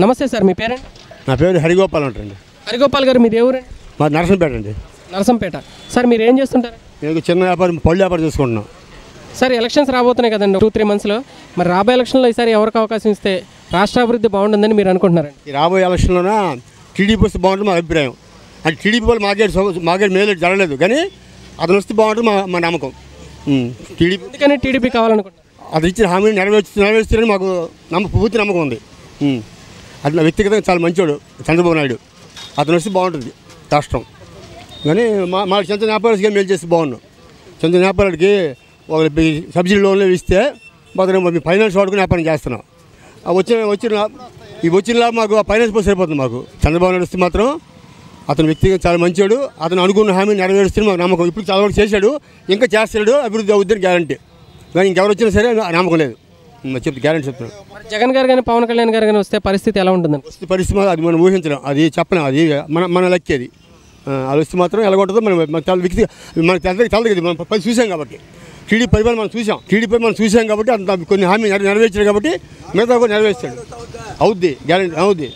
నమస్తే సార్ మీ పేరండి? నా పేరు హరిగోపాల్ అంటండి. హరిగోపాల్ గారు మీది ఎవరండి? మా నరసంపేట అండి. నరసంపేట. సార్ మీరు ఏం చేస్తుంటారు? నేను చిన్న వ్యాపారం పళ్ళు వ్యాపారం చేసుకుంటున్నాం సార్ ఎలక్షన్స్ రాబోతున్నాయి కదండి టూ త్రీ మంత్స్లో. మరి రాబోయే ఎలక్షన్లో ఈసారి ఎవరికి అవకాశం ఇస్తే రాష్ట్ర అభివృద్ధి బాగుంటుందని మీరు అనుకుంటున్నారండి? ఈ రాబోయే ఎలక్షన్లోన టీడీపీ వస్తే బాగుంటుంది మా అభిప్రాయం. అంటే టీడీపీ వాళ్ళు మాకేట్ మాకేట్ మేలు జరగలేదు కానీ అతను వస్తే బాగుంటుంది మా మా నమ్మకం. టీడీపీ ఎందుకని టీడీపీ కావాలనుకుంటున్నారు? అతను ఇచ్చిన హామీని నెరవేర్చి నెరవేర్చారని మాకు నమ్మ పూర్తి నమ్మకం ఉంది. ఉమ్. వ్యక్తిగతంగా చాలా మంచివాడు చంద్రబాబు నాయుడు. అతను వస్తే బాగుంటుంది రాష్ట్రం. కానీ మా మా చంద్ర వ్యాపారికి మేలు చేస్తే బాగున్నాం చంద్ర వ్యాపారానికి ఒక సబ్సిడీ లోన్లు ఇస్తే మాత్రం మేము ఫైనాన్స్ వాడుకుని వ్యాపారం చేస్తున్నాం. వచ్చిన వచ్చిన ఈ వచ్చిన మాకు ఆ ఫైనాన్స్ పోతే సరిపోతుంది మాకు. చంద్రబాబు నాయుడు వస్తే మాత్రం అతను వ్యక్తిగా చాలా మంచివాడు అతను అనుకున్న హామీ నెరవేరుస్తే మాకు నమ్మకం. ఇప్పుడు చాలా వరకు చేశాడు ఇంకా చేస్తాడు అభివృద్ధి అవుద్దని గ్యారంటీ. కానీ ఇంకెవరు వచ్చినా సరే నమ్మకం లేదు. చెప్తే గ్యారంటీ చెప్తున్నాను జగన్ గారు కానీ పవన్ కళ్యాణ్ గారు కానీ వస్తే పరిస్థితి ఎలా ఉంటుందండి వస్తే పరిస్థితి అది మనం ఊహించలేం. అది చెప్పలేం. అది మన మన లక్కి అది. వస్తే మాత్రం ఎలా ఉంటుందో మనం మన తెల వ్యక్తి మనకి తెలదు తెలదు మనం పది చూసాం కాబట్టి. టీడీపీ పరిపాలన మనం చూసాం. టీడీపీ మనం చూసాం కాబట్టి అంత కొన్ని హామీ నెర- నెరవేర్చాడు కాబట్టి మిగతా కూడా నెరవేర్చాడు. అవుద్ది గ్యారంటీ అవుద్ది.